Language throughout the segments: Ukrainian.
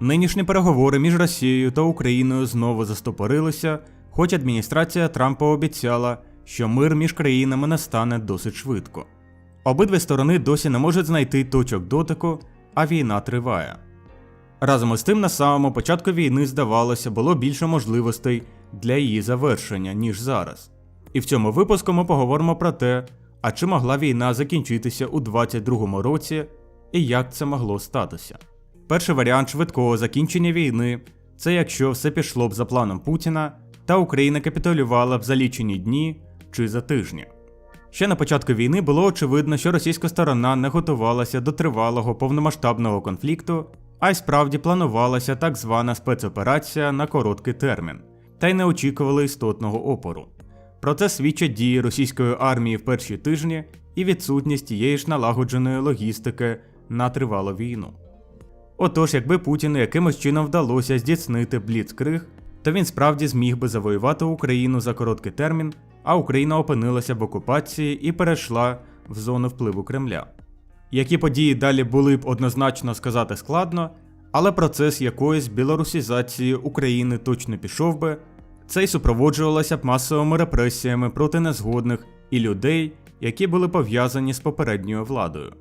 Нинішні переговори між Росією та Україною знову застопорилися, хоч адміністрація Трампа обіцяла, що мир між країнами настане досить швидко. Обидві сторони досі не можуть знайти точок дотику, а війна триває. Разом із тим, на самому початку війни, здавалося, було більше можливостей для її завершення, ніж зараз. І в цьому випуску ми поговоримо про те, а чи могла війна закінчитися у 22-му році і як це могло статися. Перший варіант швидкого закінчення війни це якщо все пішло б за планом Путіна та Україна капітулювала б за лічені дні чи за тижні. Ще на початку війни було очевидно, що російська сторона не готувалася до тривалого повномасштабного конфлікту, а й справді планувалася так звана спецоперація на короткий термін, та й не очікували істотного опору. Про це свідчать дії російської армії в перші тижні і відсутність тієї ж налагодженої логістики на тривалу війну. Отож, якби Путіну якимось чином вдалося здійснити бліцкриг, то він справді зміг би завоювати Україну за короткий термін, а Україна опинилася в окупації і перейшла в зону впливу Кремля. Які події далі були б однозначно сказати складно, але процес якоїсь білорусізації України точно пішов би, це й супроводжувалося б масовими репресіями проти незгодних і людей, які були пов'язані з попередньою владою.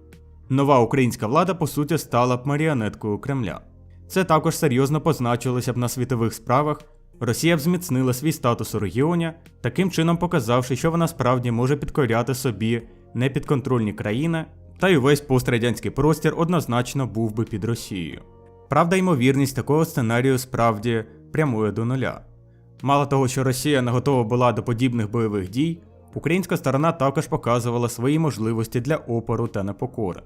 Нова українська влада, по суті, стала б маріонеткою Кремля. Це також серйозно позначилося б на світових справах. Росія б зміцнила свій статус у регіоні, таким чином показавши, що вона справді може підкоряти собі непідконтрольні країни, та й увесь пострадянський простір однозначно був би під Росією. Правда, ймовірність такого сценарію справді прямує до нуля. Мало того, що Росія не готова була до подібних бойових дій, українська сторона також показувала свої можливості для опору та непокори.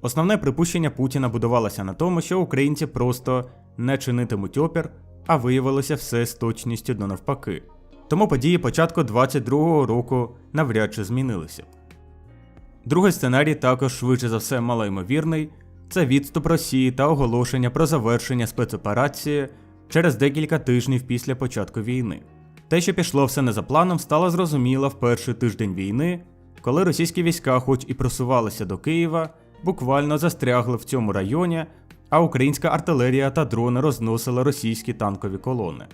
Основне припущення Путіна будувалося на тому, що українці просто не чинитимуть опір, а виявилося все з точністю до навпаки. Тому події початку 22-го року навряд чи змінилися. Другий сценарій також швидше за все малоймовірний це відступ Росії та оголошення про завершення спецоперації через декілька тижнів після початку війни. Те, що пішло все не за планом, стало зрозуміло в перший тиждень війни, коли російські війська, хоч і просувалися до Києва, буквально застрягли в цьому районі, а українська артилерія та дрони розносили російські танкові колони.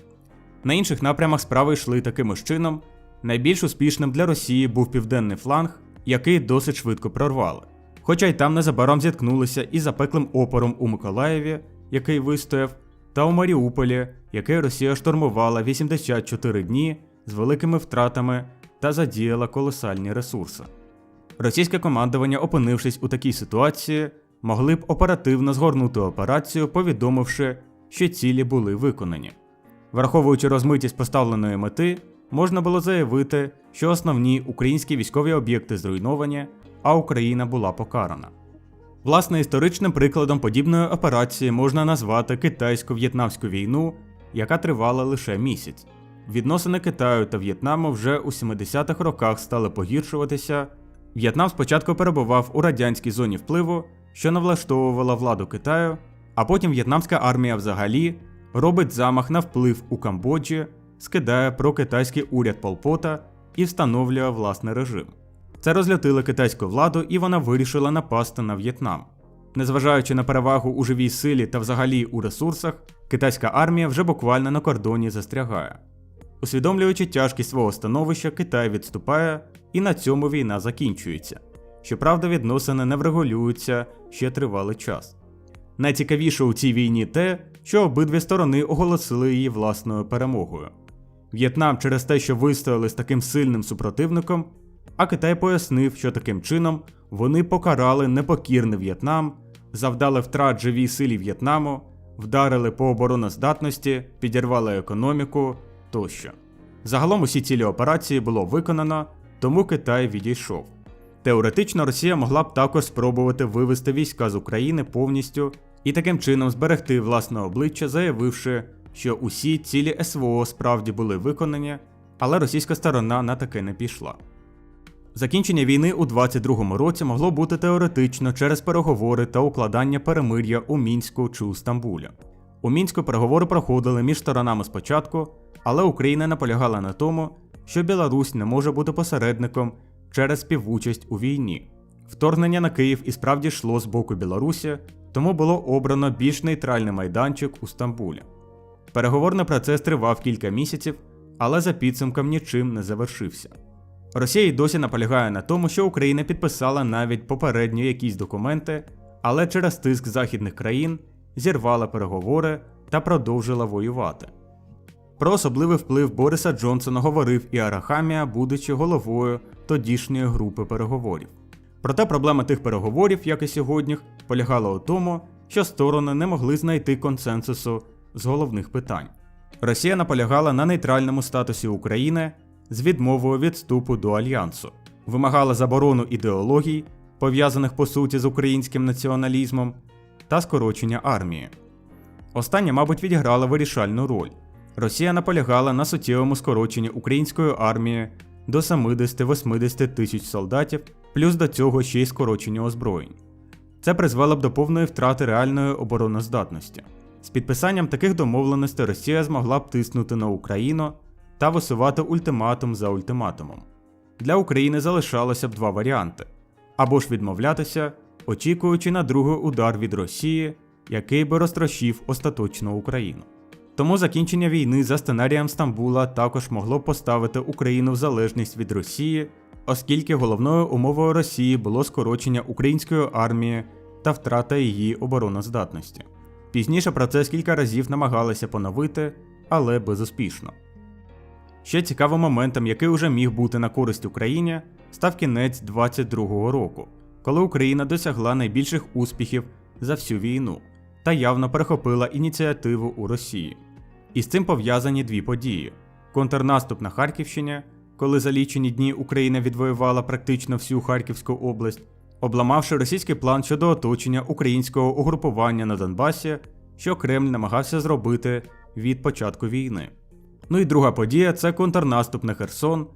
На інших напрямах справи йшли таким чином. Найбільш успішним для Росії був південний фланг, який досить швидко прорвали. Хоча й там незабаром зіткнулися із запеклим опором у Миколаєві, який вистояв, та у Маріуполі, який Росія штурмувала 84 дні з великими втратами та задіяла колосальні ресурси. Російське командування, опинившись у такій ситуації, могли б оперативно згорнути операцію, повідомивши, що цілі були виконані. Враховуючи розмитість поставленої мети, можна було заявити, що основні українські військові об'єкти зруйновані, а Україна була покарана. Власне, історичним прикладом подібної операції можна назвати китайсько-в'єтнамську війну, яка тривала лише місяць. Відносини Китаю та В'єтнаму вже у 70-х роках стали погіршуватися. В'єтнам спочатку перебував у радянській зоні впливу, що не влаштовувала владу Китаю, а потім в'єтнамська армія взагалі робить замах на вплив у Камбоджі, скидає прокитайський уряд Полпота і встановлює власний режим. Це розлютило китайську владу, і вона вирішила напасти на В'єтнам. Незважаючи на перевагу у живій силі та взагалі у ресурсах, китайська армія вже буквально на кордоні застрягає. Усвідомлюючи тяжкість свого становища, Китай відступає, і на цьому війна закінчується. Щоправда, відносини не врегулюються ще тривалий час. Найцікавіше у цій війні те, що обидві сторони оголосили її власною перемогою. В'єтнам через те, що вистояли з таким сильним супротивником, а Китай пояснив, що таким чином вони покарали непокірний В'єтнам, завдали втрат живій силі В'єтнаму, вдарили по обороноздатності, підірвали економіку тощо. Загалом усі цілі операції було виконано, тому Китай відійшов. Теоретично Росія могла б також спробувати вивести війська з України повністю і таким чином зберегти власне обличчя, заявивши, що усі цілі СВО справді були виконані, але російська сторона на таке не пішла. Закінчення війни у 22-му році могло бути теоретично через переговори та укладання перемир'я у Мінську чи у Стамбулі. У мінську переговори проходили між сторонами спочатку, але Україна наполягала на тому, що Білорусь не може бути посередником через співучасть у війні. Вторгнення на Київ і справді йшло з боку Білорусі, тому було обрано більш нейтральний майданчик у Стамбулі. Переговорний процес тривав кілька місяців, але за підсумком нічим не завершився. Росія й досі наполягає на тому, що Україна підписала навіть попередньо якісь документи, але через тиск західних країн зірвала переговори та продовжила воювати. Про особливий вплив Бориса Джонсона говорив і Арахамія, будучи головою тодішньої групи переговорів. Проте проблема тих переговорів, як і сьогодні, полягала у тому, що сторони не могли знайти консенсусу з головних питань. Росія наполягала на нейтральному статусі України з відмовою від вступу до альянсу, вимагала заборону ідеологій, пов'язаних по суті з українським націоналізмом, та скорочення армії. Останнє, мабуть, відіграла вирішальну роль. Росія наполягала на суттєвому скороченні української армії до 70-80 тисяч солдатів, плюс до цього ще й скорочення озброєнь. Це призвело б до повної втрати реальної обороноздатності. З підписанням таких домовленостей Росія змогла б тиснути на Україну та висувати ультиматум за ультиматумом. Для України залишалося б два варіанти: або ж відмовлятися, очікуючи на другий удар від Росії, який би розтрощив остаточно Україну. Тому закінчення війни за сценарієм Стамбула також могло поставити Україну в залежність від Росії, оскільки головною умовою Росії було скорочення української армії та втрата її обороноздатності. Пізніше процес кілька разів намагалися поновити, але безуспішно. Ще цікавим моментом, який уже міг бути на користь Україні, став кінець 22-го року, коли Україна досягла найбільших успіхів за всю війну та явно перехопила ініціативу у Росії. І з цим пов'язані дві події: контрнаступ на Харківщині, коли за лічені дні Україна відвоювала практично всю Харківську область, обламавши російський план щодо оточення українського угрупування на Донбасі, що Кремль намагався зробити від початку війни. Ну і друга подія це контрнаступ на Херсон,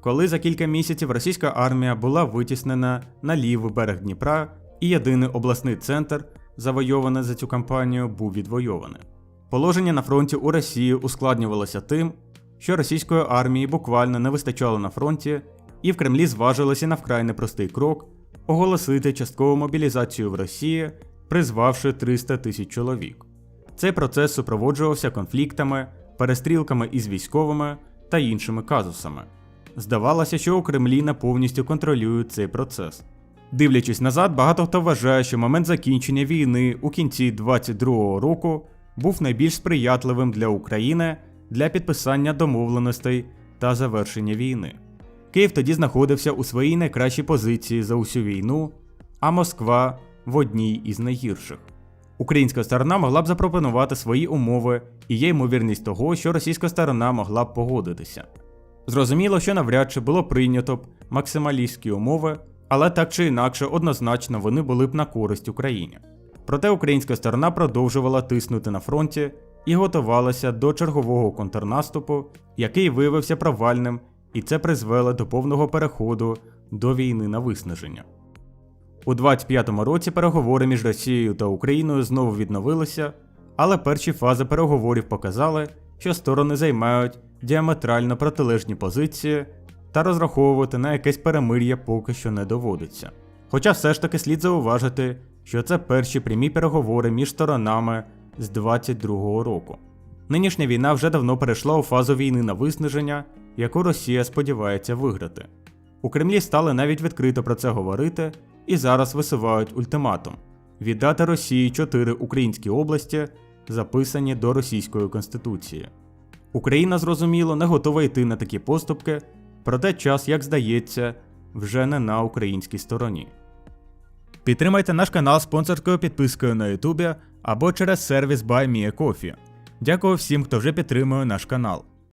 коли за кілька місяців російська армія була витіснена на лівий берег Дніпра, і єдиний обласний центр, завойований за цю кампанію, був відвойований. Положення на фронті у Росії ускладнювалося тим, що російської армії буквально не вистачало на фронті, і в Кремлі зважилися на вкрай непростий крок оголосити часткову мобілізацію в Росії, призвавши 300 тисяч чоловік. Цей процес супроводжувався конфліктами, перестрілками із військовими та іншими казусами. Здавалося, що у Кремлі не повністю контролюють цей процес. Дивлячись назад, багато хто вважає, що момент закінчення війни у кінці 22-го року був найбільш сприятливим для України для підписання домовленостей та завершення війни. Київ тоді знаходився у своїй найкращій позиції за усю війну, а Москва в одній із найгірших. Українська сторона могла б запропонувати свої умови, і є ймовірність того, що російська сторона могла б погодитися. Зрозуміло, що навряд чи було прийнято б максималістські умови, але так чи інакше однозначно вони були б на користь Україні. Проте українська сторона продовжувала тиснути на фронті і готувалася до чергового контрнаступу, який виявився провальним, і це призвело до повного переходу до війни на виснаження. У 25-му році переговори між Росією та Україною знову відновилися, але перші фази переговорів показали, що сторони займають діаметрально протилежні позиції та розраховувати на якесь перемир'я поки що не доводиться. Хоча все ж таки слід зауважити, що це перші прямі переговори між сторонами з 22-го року. Нинішня війна вже давно перейшла у фазу війни на виснаження, яку Росія сподівається виграти. У Кремлі стали навіть відкрито про це говорити і зараз висувають ультиматум віддати Росії чотири українські області, записані до Російської Конституції. Україна, зрозуміло, не готова йти на такі поступки, проте час, як здається, вже не на українській стороні. Підтримайте наш канал спонсорською підпискою на Ютубі або через сервіс BuyMeACoffee. Дякую всім, хто вже підтримує наш канал.